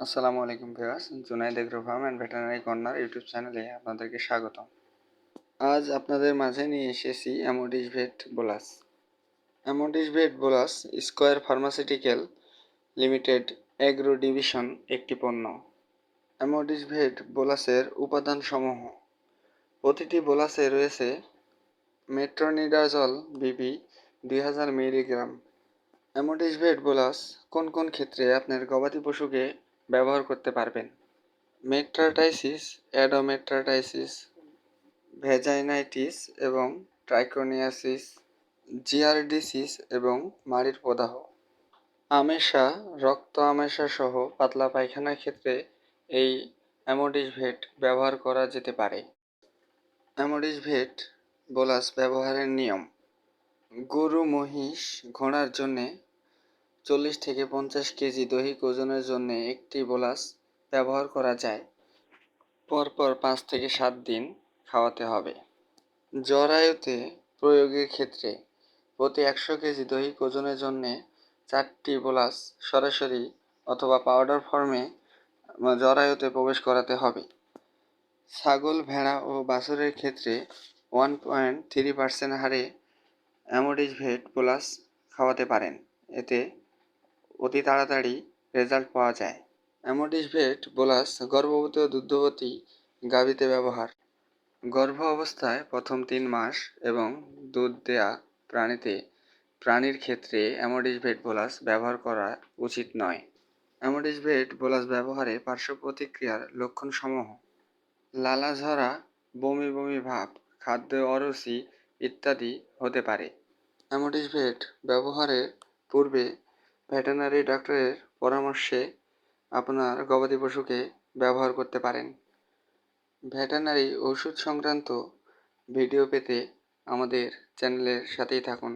আসসালামু আলাইকুম viewers, Junaid agro farm and veterinary corner YouTube চ্যানেলে আপনাদেরকে স্বাগতম। আজ আপনাদের মাঝে নিয়ে এসেছি Amodis vet bolus. Amodis vet bolus Square pharmaceutical limited agro division একটি পণ্য। অ্যামোডিস ভেট বোলাসের উপাদানসমূহ। প্রতিটি বোলাসে রয়েছে মেট্রোনিডাজল বিবি দুই হাজার মিলিগ্রাম। অ্যামোডিস ভেট বোলাস কোন কোন ক্ষেত্রে আপনার গবাদি পশুকে ব্যবহার করতে পারবেন। মেট্রাটাইসিস, অ্যাডোমেট্রাটাইসিস, ভেজাইনাইটিস এবং ট্রাইকোনিয়াসিস জিয়ারডিসিস এবং মাড়ির প্রদাহ। আমেশা, রক্ত আমেশা সহ পাতলা পায়খানার ক্ষেত্রে এই অ্যামোডিস ভেট ব্যবহার করা যেতে পারে। অ্যামোডিস ভেট বোলাস ব্যবহারের নিয়ম। গরু মহিষ ঘোড়ার জন্যে চল্লিশ থেকে পঞ্চাশ কেজি দৈহিক ওজনের জন্য একটি বোলাস ব্যবহার করা যায়। পরপর পাঁচ থেকে সাত দিন খাওয়াতে হবে। জরায়ুতে প্রয়োগের ক্ষেত্রে প্রতি একশো কেজি দৈহিক ওজনের জন্যে চারটি বোলাস সরাসরি অথবা পাউডার ফর্মে জরায়ুতে প্রবেশ করাতে হবে। ছাগল, ভেড়া ও বাছুরের ক্ষেত্রে ওয়ান পয়েন্ট থ্রি পার্সেন্ট হারে অ্যামোডিস ভেট বোলাস খাওয়াতে পারেন। এতে অতি তাড়াতাড়ি রেজাল্ট পাওয়া যায়। অ্যামোডিস ভেট বোলাস গর্ভবতী ও দুগ্ধবতী গাভীতে ব্যবহার। গর্ভ অবস্থায় প্রথম তিন মাস এবং দুধ দেয়া প্রাণীতে প্রাণীর ক্ষেত্রে অ্যামোডিস ভেট বোলাস ব্যবহার করা উচিত নয়। অ্যামোডিস ভেট বোলাস ব্যবহারে পার্শ্ব প্রতিক্রিয়ার লক্ষণসমূহ লালা ঝরা বমি বমি ভাব, খাদ্য অরুচি ইত্যাদি হতে পারে। অ্যামোডিস ভেট ব্যবহারের পূর্বে ভেটেরিনারি ডাক্তারের পরামর্শে আপনার গবাদি পশুকে ব্যবহার করতে পারেন। ভেটেরিনারি ওষুধ সংক্রান্ত ভিডিও পেতে আমাদের চ্যানেলের সাথেই থাকুন।